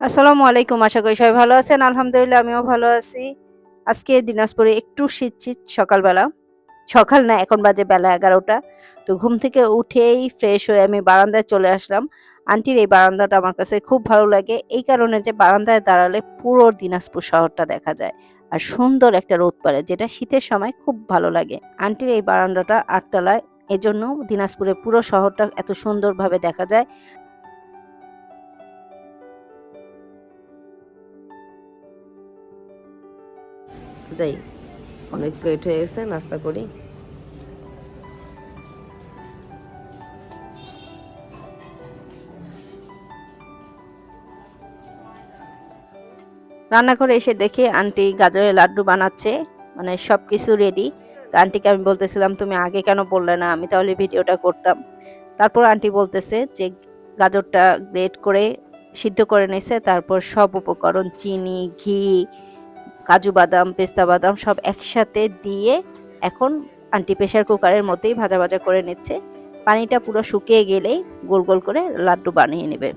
আসসালামু আলাইকুম, আশা করি সবাই ভালো আছেন। আলহামদুলিল্লাহ, আমিও ভালো আছি। আজকে দিনাজপুরে একটু শীত শীত সকালবেলা। সকাল না, এখন বাজে বেলা এগারোটা। তো ঘুম থেকে উঠেই ফ্রেশ হয়ে আমি বারান্দায় চলে আসলাম। আন্টির এই বারান্দাটা আমার কাছে খুব ভালো লাগে। এই কারণে যে বারান্দায় দাঁড়ালে পুরো দিনাজপুর শহরটা দেখা যায়। আর সুন্দর একটা রোদ পারে যেটা শীতের সময় খুব ভালো লাগে। আন্টির এই বারান্দাটা আটতলায়, এজন্য দিনাজপুরে পুরো শহরটা এত সুন্দরভাবে দেখা যায়। যাই, অনেক লেট হয়ে গেছে, নাস্তা করি। রান্নাঘরে এসে দেখি আন্টি গাজরের লাড্ডু বানাচ্ছে মানে সব কিছু রেডি তো আন্টিকে আমি বলতেছিলাম, তুমি আগে কেন বললে না? আমি তাহলে ভিডিওটা করতাম। তারপর আন্টি বলতেছে যে, গাজরটা গ্রেট করে সিদ্ধ করে নিয়েছে, তারপর সব উপকরণ, চিনি, ঘি কাজু বাদাম, পেস্তা বাদাম সব একসাথে দিয়ে এখন আন্টি প্রেশার কুকারের মতোই ভাজা ভাজা করে নিচ্ছে। পানিটা পুরো শুকিয়ে গেলেই গোল গোল করে লাড্ডু বানিয়ে নেবে।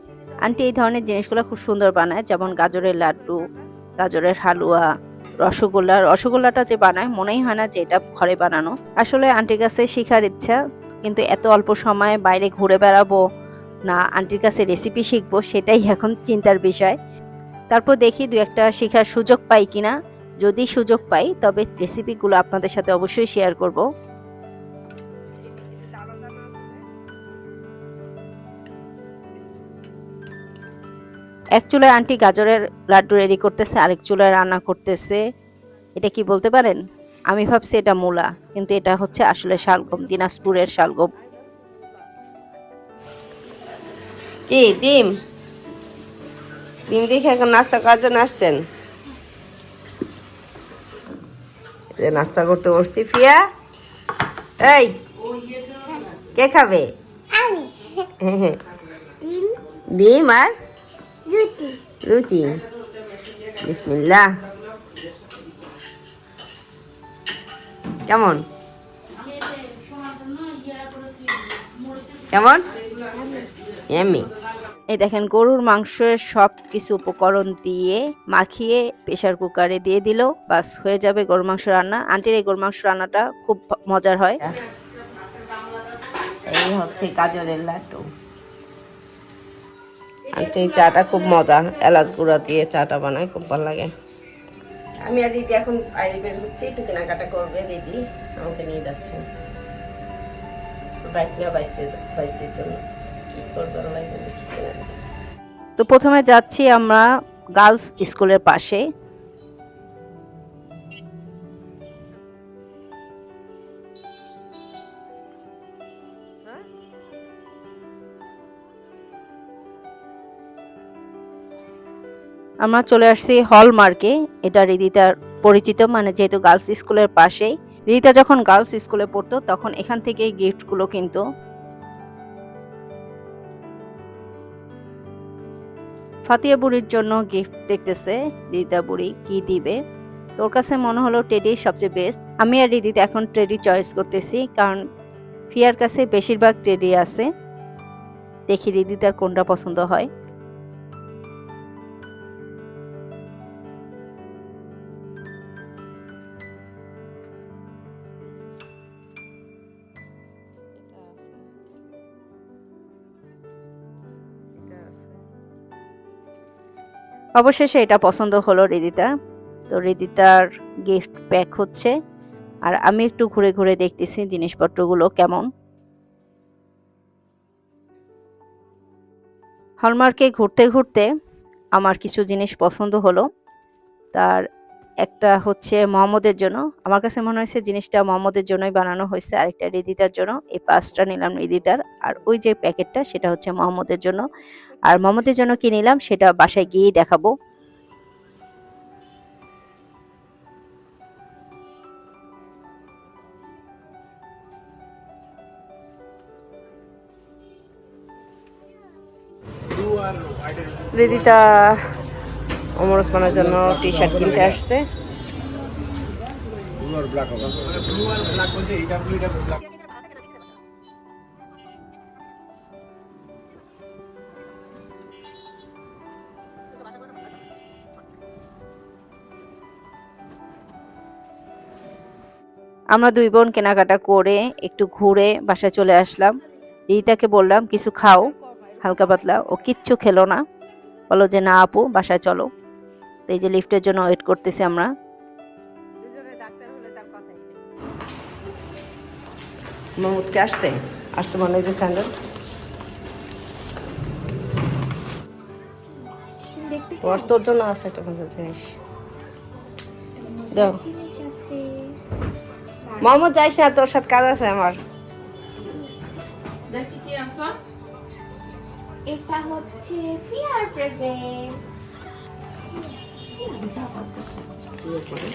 আন্টি এই ধরনের জিনিসগুলো খুব সুন্দর বানায়, যেমন গাজরের লাড্ডু, গাজরের হালুয়া, রসগোল্লা। রসগোল্লাটা যে বানায় মনেই হয় না যে এটা ঘরে বানানো। আসলে আন্টির কাছে শেখার ইচ্ছা, কিন্তু এত অল্প সময়ে বাইরে ঘুরে বেড়াবো না, আন্টির কাছে রেসিপি শিখব, সেটাই এখন চিন্তার বিষয়। তারপর দেখি দু একটা শেখার সুযোগ পাই কিনা। যদি সুযোগ পাই, তবে রেসিপিগুলো আপনাদের সাথে অবশ্যই শেয়ার করব। এক চুলায় আন্টি গাজরের লাড্ডু রেডি করতেছে, আরেক চুলায় রান্না করতেছে। এটা কি বলতে পারেন? আমি ভাবছি এটা মূলা, কিন্তু এটা হচ্ছে আসলে শালগম, দিনাজপুরের শালগম। কি, ডিম? ডিম দেখে এখন নাস্তা করার জন্য আসছেন? নাস্তা করতে বসছি। ফিয়া? এই কে খাবে? হ্যাঁ, হ্যাঁ। ডিম। আর? রুটি। বিসমিল্লাহ। কেমন? কেমন? এমনি এই দেখেন গরুর মাংসের সব কিছু উপকরণ দিয়ে মাখিয়ে প্রেশার কুকারে দিয়ে দিল। বাস হয়ে যাবে গরুর মাংস রান্না। আন্টির এই গরুর মাংস রান্নাটা খুব মজার হয়। এই হচ্ছে গাজরের লাড্ডু। আন্টি এই চাটা খুব মজা। এলাচ গুঁড়া দিয়ে চাটা বানায় খুব ভালো লাগে। আমি আর দিদি এখন বাইরে বের হচ্ছি। একটু কেনাকাটা করবে দিদি আমাকে নিয়ে যাচ্ছে। ব্রাইট না বাইসতে বাইসতের জন্য তো প্রথমে যাচ্ছি আমরা গার্লস স্কুলের পাশে। আমরা চলে আসছি হলমার্কে। এটা রিদিতার পরিচিত মানে যেহেতু গার্লস স্কুলের পাশেই। রিদিতা যখন গার্লস স্কুলে পড়তো, তখন এখান থেকে গিফটগুলো কিনতো ফাতিয়া বুড়ির জন্য গিফট দেখতেছে রিদিতা বুড়ি কি দিবে? তোর কাছে মনে হলো টেডি সবচেয়ে বেস্ট আমি আর রিদিতা এখন টেডি চয়েস করতেছি, কারণ ফিয়ার কাছে বেশিরভাগ টেডি আছে। দেখি রিদিতার কোনটা পছন্দ হয়। অবশেষে এটা পছন্দ হলো রিদিতার তো রিদিতার গিফট প্যাক হচ্ছে। আর আমি একটু ঘুরে ঘুরে দেখতেছি জিনিসপত্রগুলো কেমন। হলমার্কে ঘুরতে ঘুরতে আমার কিছু জিনিস পছন্দ হলো। তার একটা হচ্ছে মোহাম্মদের জন্য। আমার কাছে মনে হয়েছে জিনিসটা মোহাম্মদের জন্যই বানানো হয়েছে। আরেকটা রিদিতার জন্য। এই পাঁচটা নিলাম রিদিতার। আর ওই যে প্যাকেটটা, সেটা হচ্ছে মোহাম্মদের জন্য। আর মোহাম্মদের জন্য কি নিলাম, সেটা বাসায় গিয়েই দেখাবো। রিদিতা ওমর ওসমানের জন্য টি শার্ট কিনতে আসছে। আমরা দুই বোন কেনাকাটা করে একটু ঘুরে বাসায় চলে আসলাম। রিতাকে বললাম, কিছু খাও, হালকা পাতলা। ও কিচ্ছু খেলো না। বলো যে, না আপু, বাসায় চলো। তো এই যে লিফটের জন্য ওয়েট করতেছি আমরা। মামুদকে আসছে? আসছে মনে হয় যে স্যান্ডেল। তোর জন্য আছে একটা মজার জিনিস। দাও। জিনিস আছে যাইস না তোর সাথে কাজ আছে আমার। এটা হচ্ছে প্রেজেন্ট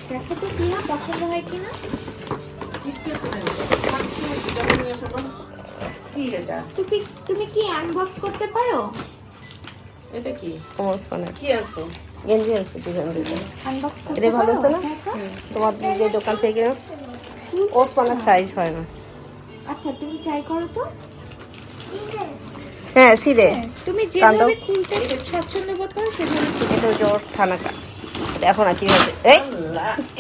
দেখো তো ফিয়া পছন্দ হয় কিনা কি এটা তুমি তুমি কি আনবক্স করতে পারো এটা কি কি আছে গেঞ্জি আছে দুজন দুজন এটা ভালো আছে না তোমার যে দোকান থেকে ওসমানের সাইজ হয় না আচ্ছা তুমি ট্রাই করো তো হ্যাঁ সিরে তুমি। যেভাবে খুলতে স্বাচ্ছন্দ্য বোধ করো সেভাবে। এটা হচ্ছে থানাকা দেখো না কি হয়েছে এই?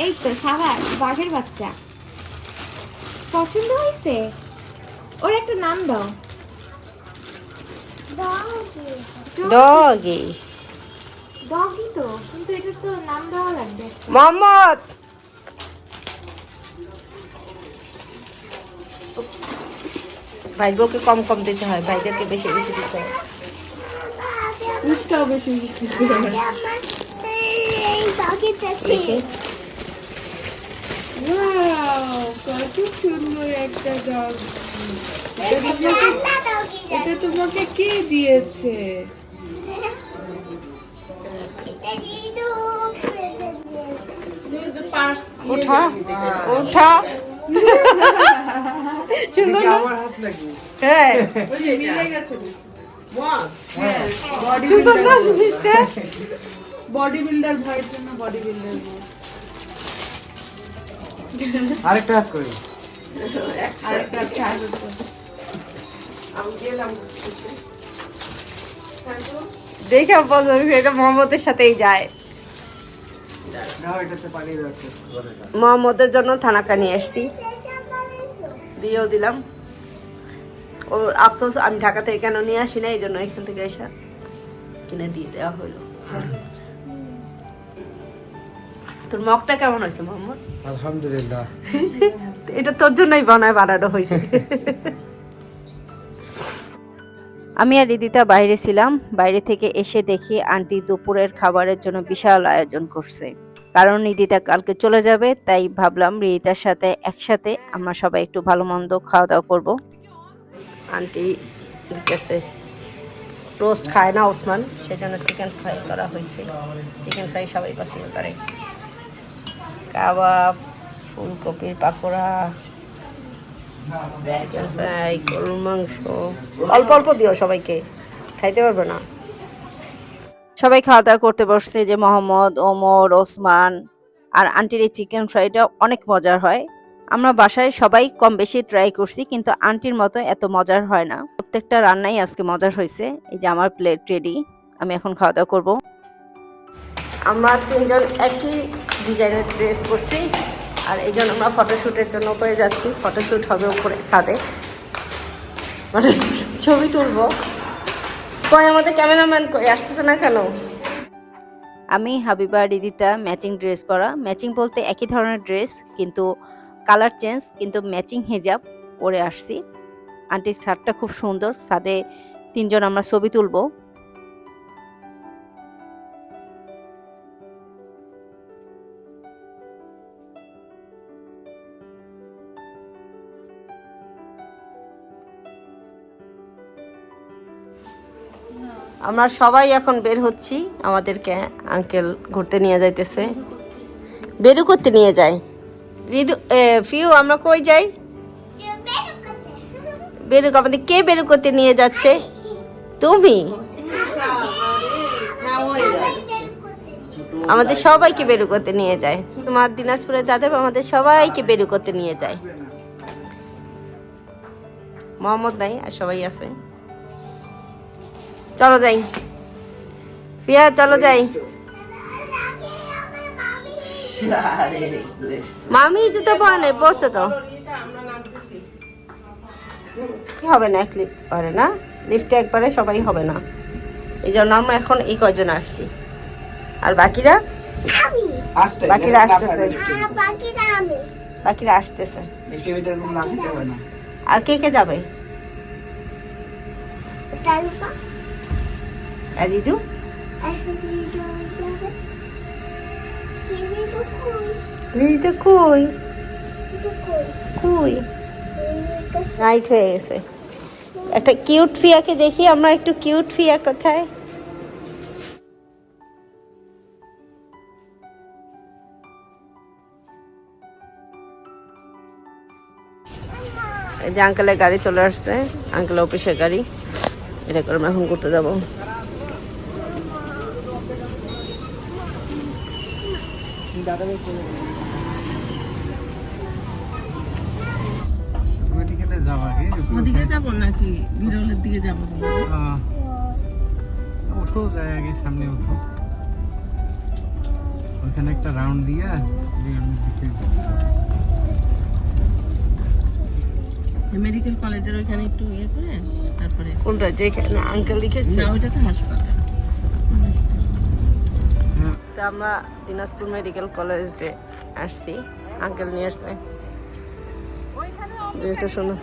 এই তো সাবাস বাঘের বাচ্চা। পছন্দ হয়েছে? ওর একটা নাম দাও। ডগি ডগই তো কিন্তু এটা তো নাম দেওয়া লাগবে। মোহাম্মদ! ভাইবোকে কম কম দিতে হয় ভাইদেরকে বেশি বেশি দিতে হয়। দেখে কত সুন্দর একটা ডগ এটা তোমাকে কে দিয়েছে? উঠা উঠা। সুন্দর না? হ্যাঁ। মিলে গেছে। সুন্দর না জিনিসটা বডি বিল্ডার ভাইয়ের জন্য বডি বিল্ডার আরেকটা হাত করে আরেকটা আছে আগে তো। দেখে এটা মোহাম্মদের সাথেই যায়। মোহাম্মদের জন্য থানাকা নিয়ে এসছি। দিয়েও দিলাম। ও আফসোস আমি ঢাকা থেকে কেন নিয়ে আসি না এই জন্য এখান থেকে এসে কিনে দিয়ে দেওয়া হলো। তোর মগটা কেমন হয়েছে মোহাম্মদ? আলহামদুলিল্লাহ। এটা তোর জন্যই বানায় বানানো হয়েছে। আমি আর রিদিতা বাইরে ছিলাম বাইরে থেকে এসে দেখি আন্টি দুপুরের খাবারের জন্য বিশাল আয়োজন করছে। কারণ রিদিতা কালকে চলে যাবে তাই ভাবলাম রিদিতার সাথে একসাথে আমরা সবাই একটু ভালো মন্দ খাওয়া দাওয়া করব। আন্টি দিতেছে। রোস্ট খায় না ওসমান সেজন্য চিকেন ফ্রাই করা হয়েছে। চিকেন ফ্রাই সবাই পছন্দ করে। কাবাব, ফুলকপির পাকোড়া অল্প অল্প দিও সবাইকে, খাইতে পারবে না। সবাই খাওয়া দাওয়া করতে বসছে যে মোহাম্মদ, ওমর, ওসমান আর আন্টির এই চিকেন ফ্রাইটা অনেক মজার হয়। আমরা বাসায় সবাই কম বেশি ট্রাই করছি কিন্তু আন্টির মতো এত মজার হয় না। প্রত্যেকটা রান্নাই আজকে মজার হয়েছে এই যে আমার প্লেট রেডি আমি এখন খাওয়া দাওয়া করব। আমরা তিনজন একই ডিজাইনের ড্রেস পরছি, আর এই জন্য আমরা ফটোশ্যুটের জন্য করে যাচ্ছি। ফটোশ্যুট হবে উপরে, ছাদে। মানে ছবি তুলবো। কই, আমাদের ক্যামেরাম্যান কই? আসতেছে না কেন? আমি হাবিবা রিদিতা ম্যাচিং ড্রেস পরা। ম্যাচিং বলতে একই ধরনের ড্রেস, কিন্তু কালার চেঞ্জ, কিন্তু ম্যাচিং হেজাব পরে আসছি। আন্টির শার্টটা খুব সুন্দর। সাদে তিনজন আমরা ছবি তুলবো। আমরা সবাই এখন বের হচ্ছি। আমাদেরকে আঙ্কেল ঘুরতে নিয়ে যাইতেছে। বেরু করতে নিয়ে যায়। রিদু ফিউ, আমরা কই যাই? বেরু আমাদের কে বেরু করতে নিয়ে যাচ্ছে? তুমি? আমাদের সবাইকে বেরু করতে নিয়ে যায়। তোমার দিনাজপুরে দাদা আমাদের সবাইকে বেরু করতে নিয়ে যায়। মোহাম্মদ নাই, আর সবাই আছে। চলো যাই। ফিয়া চলো যাই। মামি জুতো পরে নেই পড়ছে তো। কি হবে না এক লিফট পারে না? লিফটে একবারে সবাই হবে না। এই জন্য আমরা এখন এই কয়জন আসছি। আর বাকিরা? আসতে বাকিরা আসতেছে। বাকিরা আসতেছে। আর কে কে যাবে? আর হয়ে গেছে। একটা কিউট ফিয়াকে দেখি, আমরা একটু কিউট ফিয়া কোথায়? যে আঙ্কেলের গাড়ি চলে আসছে। আঙ্কেল অফিসের গাড়ি। এটা করে আমরা এখন করতে যাব। ওদিকে যাব নাকি? বিরলের দিকে যাব? ওঠো যাই আগে সামনে ওঠো। ওইখানে একটা রাউন্ড দিয়া বিরলের দিকে মেডিকেল কলেজের ওইখানে একটু ইয়ে করে তারপরে কোনটা? যেখানে আঙ্কেল লিখেছে? না ওইটা তো হাসপাতাল। আমরা দিনাজপুর মেডিকেল কলেজে আসছি আঙ্কেল নিয়ে আসছে। জিনিসটা সুন্দর।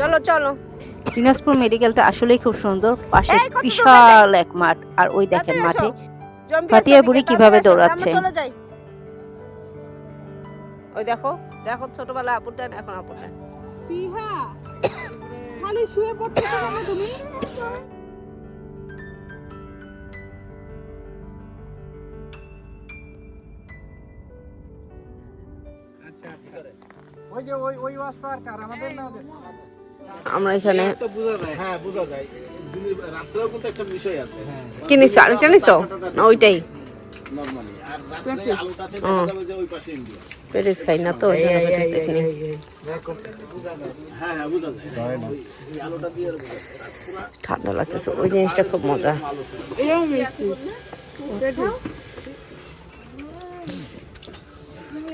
চলো চলো। দিনাজপুর মেডিকেলটা আসলেই খুব সুন্দর। পাশে বিশাল এক মাঠ আর ওই দেখেন মাঠে। ফাতিয়া বুড়ি কীভাবে দৌড়াচ্ছে। চলে যাই। ওই দেখো দেখো ছোটবেলা আপুর দেন এখন আপুর দেন ফিহা খালি শুয়ে পড়তে পারো তুমি। আচ্ছা আচ্ছা। ওই যে ওই ওই ওয়াজটা আর কার? আমাদের আমরা এখানে তো বোঝা যায়। হ্যাঁ বোঝা যায়। দিনের রাত্রেও কিন্তু একটা বিষয় আছে। কি নিছো? আরেকটা নিছো? না ওইটাই। নরমালি আর রাত্রে আলোটাতে দেখা যাবে যে ওই পাশে ইন্ডিয়া পেটিস খাই না তো ওই পেটিস দেখিনি হ্যাঁ হ্যাঁ বোঝা যায়। ওই দিয়ে ঠান্ডা লাগতেছে ওই জিনিসটা খুব মজা।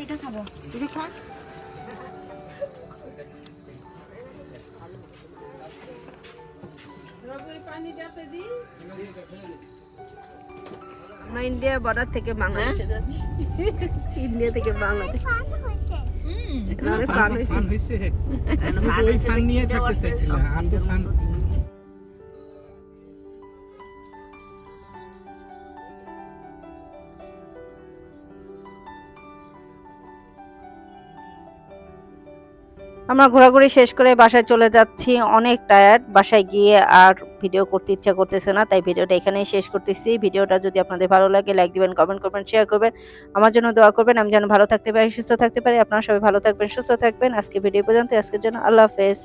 এটা খাব আমরা ইন্ডিয়া বর্ডার থেকে বাংলাদেশে যাচ্ছি। ইন্ডিয়া থেকে বাংলাদেশ। পান হয়েছে। এখানে অনেক পান হয়েছে। পান নিয়ে থাকতে চাইছিলাম। আমরা ঘোরাঘুরি শেষ করে বাসায় চলে যাচ্ছি। অনেক টায়ার্ড বাসায় গিয়ে আর ভিডিও করতে ইচ্ছা করতেছে না, তাই ভিডিওটা এখানেই শেষ করতেছি। ভিডিওটা যদি আপনাদের ভালো লাগে লাইক দিবেন কমেন্ট করবেন শেয়ার করবেন। আমার জন্য দোয়া করবেন, আমি যেন ভালো থাকতে পারি, সুস্থ থাকতে পারি। আপনারা সবাই ভালো থাকবেন, সুস্থ থাকবেন। আজকে ভিডিও পর্যন্ত আজকের জন্য আল্লাহ হাফেজ।